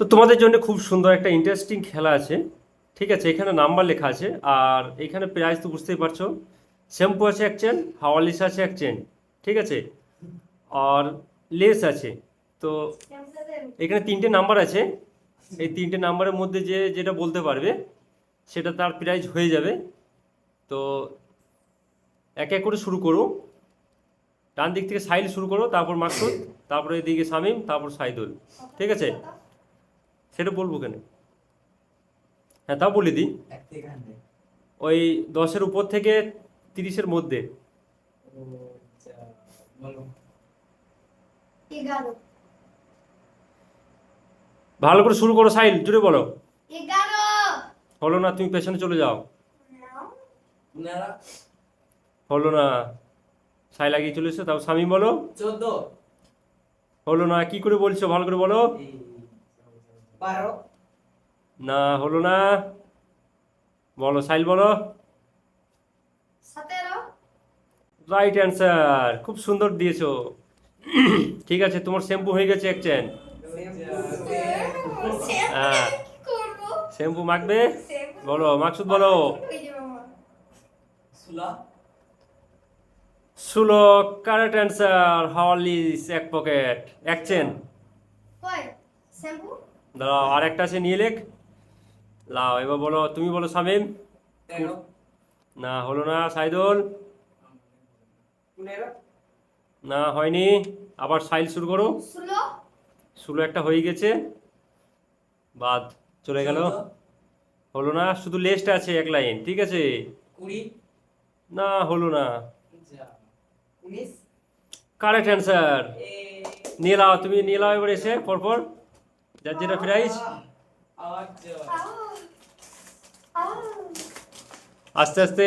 তো তোমাদের জন্য খুব সুন্দর একটা ইন্টারেস্টিং খেলা আছে। ঠিক আছে, এখানে নাম্বার লেখা আছে আর এখানে প্রাইস তো বুঝতেই পারছ। শ্যাম্পু আছে এক চেন হাওয়ালিস আছে এক চেন ঠিক আছে? আর লেস আছে। তো এখানে তিনটে নাম্বার আছে। এই তিনটে নাম্বারের মধ্যে যে যেটা বলতে পারবে, সেটা তার প্রাইজ হয়ে যাবে। তো এক এক করে শুরু করো। ডান দিক থেকে সাইল শুরু করো তারপর মাকসুদ তারপরে এদিকে শামিম তারপর সাইদুল। ঠিক আছে? সেটা বলব কেন? হ্যাঁ তা বলে দিই। ওই দশের উপর থেকে তিরিশের মধ্যে। আচ্ছা ভালো করে শুরু করো সাইল জুড়ে বলো। হলো না তুমি পেছনে চলে যাও। হলো না। সাই লাগিয়ে চলে এসো। তাও স্বামী বলো। চোদ্দ। হলো না কি করে বলছো? ভালো করে বলো। বারো। না হলো না। বলো সাইল বলো। রাইট অ্যান্সার খুব সুন্দর দিয়েছ। ঠিক আছে তোমার শ্যাম্পু হয়ে গেছে এক চেন। হ্যাঁ। শ্যাম্পু মাখবে? বলো মাকসুদ বলো। ষোলো ষোলো কারেক্ট অ্যান্সার হরলিক্স এক পকেট এক চেন। দাঁড়াও আর একটা আছে নিয়ে লেখ। লাও এবার বলো তুমি বলো শামিম। না হলো না সাইদুল। না হয়নি। আবার সাইল শুরু করো। ষোলো একটা হয়ে গেছে। বাদ চলে গেল। হলো না শুধু লেস্ট আছে এক লাইন ঠিক আছে? কুড়ি। না হলো না। আচ্ছা, উনিশ কারেক্ট অ্যান্সার নিয়ে তুমি নিয়ে লাও এবার এসে পরপর যার যেটা প্রাইস আচ্ছা আস্তে আস্তে।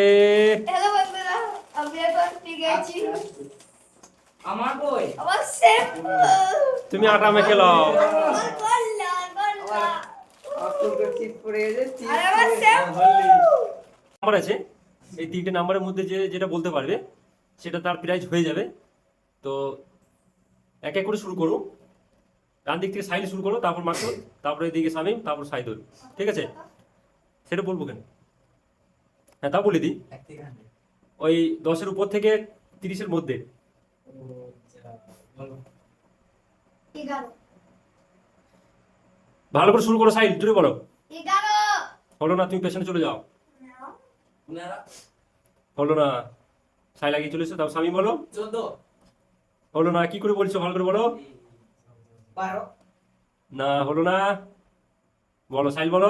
আমার শ্যাম্পু তুমি আটা মেখে নাম্বার আছে। এই তিনটে নাম্বারের মধ্যে যে যেটা বলতে পারবে। সেটা তার প্রাইজ হয়ে যাবে। তো এক এক করে শুরু করো। ডান দিক থেকে সাইল শুরু করো তারপর মাকসুদ তারপরে এদিকে শামিম তারপর সাইদুল। ঠিক আছে? সেটা বলব কেন? হ্যাঁ তা বলে দিই। এক থেকে হান্ড্রেড ওই দশের উপর থেকে তিরিশের মধ্যে। আচ্ছা ভালো করে শুরু করো সাইল জুড়ে বলো। হলো না তুমি পেছনে চলে যাও। হলো না। সাই লাগিয়ে চলে এসো তাও স্বামী বলো। চোদ্দ। হলো না কি করে বলছো ভালো করে বলো। বারো। না হলো না। বলো সাইল বলো।